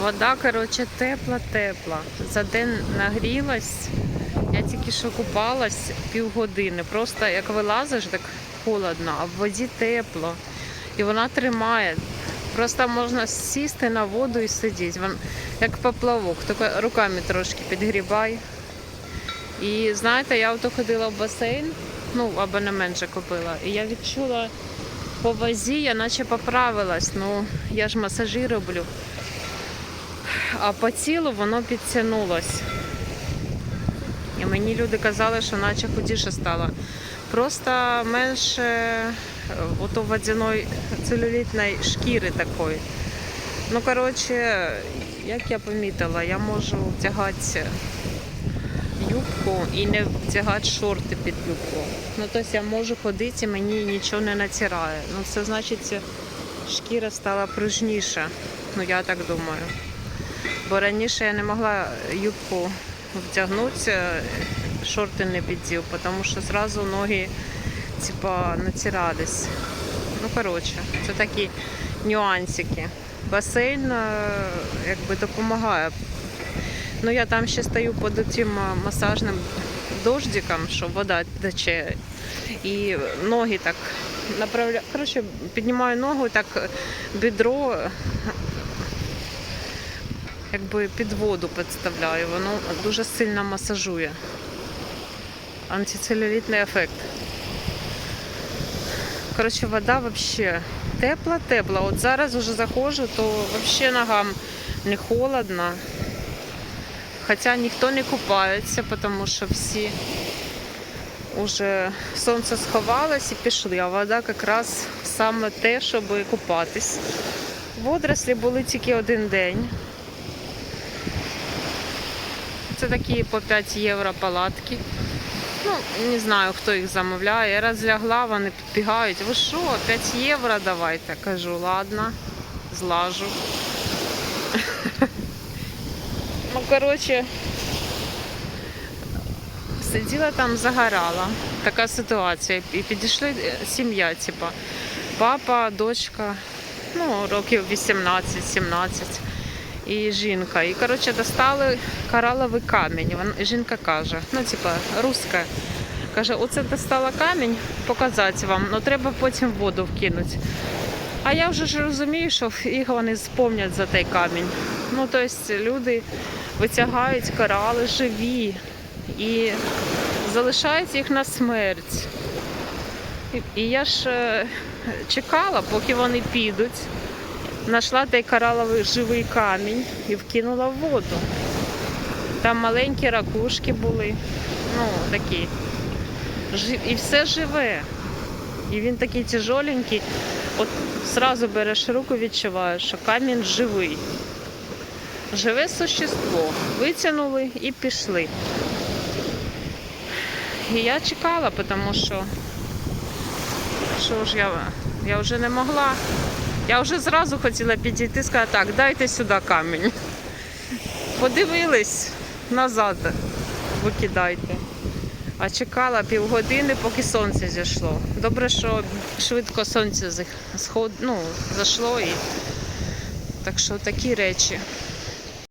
Вода, коротше, тепла-тепла. За день нагрілась. Я тільки що купалась півгодини. Просто як вилазиш, так холодно, а в воді тепло. І вона тримає. Просто можна сісти на воду і сидіти. Вон, як поплавок, тільки руками трошки підгрібай. І знаєте, я ото ходила в басейн, ну, абонемент же купила, і я відчула по вазі, я наче поправилась. Ну, я ж масажі роблю. А по тілу воно підтягнулось. І мені люди казали, що наче худіше стало. Просто менше е, ото водяної целюлітної шкіри такої. Ну, коротше, як я помітила, я можу вдягати юбку і не вдягати шорти під юбку. Ну, тобто я можу ходити і мені нічого не натирає. Ну, це значить, шкіра стала пружніша. Ну, я так думаю. Бо раніше я не могла юбку вдягнути, шорти не піддів, тому що одразу ноги типа, натирались. Ну, коротше, це такі нюансики. Басейн е, якби допомагає. Ну, я там ще стою під тим е, масажним дождиком, що вода тече. І ноги так направляю. Коротше, піднімаю ногу, так бідро якби під воду підставляю. Воно дуже сильно масажує. Антицелюлітний ефект. Коротше, вода взагалі тепла-тепла. От зараз вже заходжу, то взагалі ногам не холодно. Хоча ніхто не купається, тому що всі вже сонце сховалось і пішли, а вода якраз саме те, щоб купатись. Водорослі були тільки один день. Це такі по 5 євро палатки. Ну, не знаю, хто їх замовляє. Я розлягла, вони підбігають. Ви що, 5 євро давайте? Кажу, ладно, злажу. Ну, коротше, сиділа там, загорала. Така ситуація. І підійшли е, сім'я, типа, папа, дочка, ну, років 18-17 і жінка. І коротше достали кораловий камінь. Вон, жінка каже, ну типа руська. Каже, оце достала камінь, показати вам, але треба потім воду вкинути. А я вже ж розумію, що їх вони спомнять за той камінь. Ну, тобто люди витягають корали живі і залишають їх на смерть. І, і я ж е, чекала, поки вони підуть. Знайшла той кораловий живий камінь і вкинула в воду. Там маленькі ракушки були, ну такі. І все живе. І він такий тяжоленький. От зразу береш руку, відчуваєш, що камінь живий. Живе существо. Витягнули і пішли. І я чекала, тому що що ж я, я вже не могла. Я вже зразу хотіла підійти і сказати, так, дайте сюди камінь. Подивились назад, викидайте. А чекала півгодини, поки сонце зійшло. Добре, що швидко сонце зах- ну, зайшло і так що такі речі.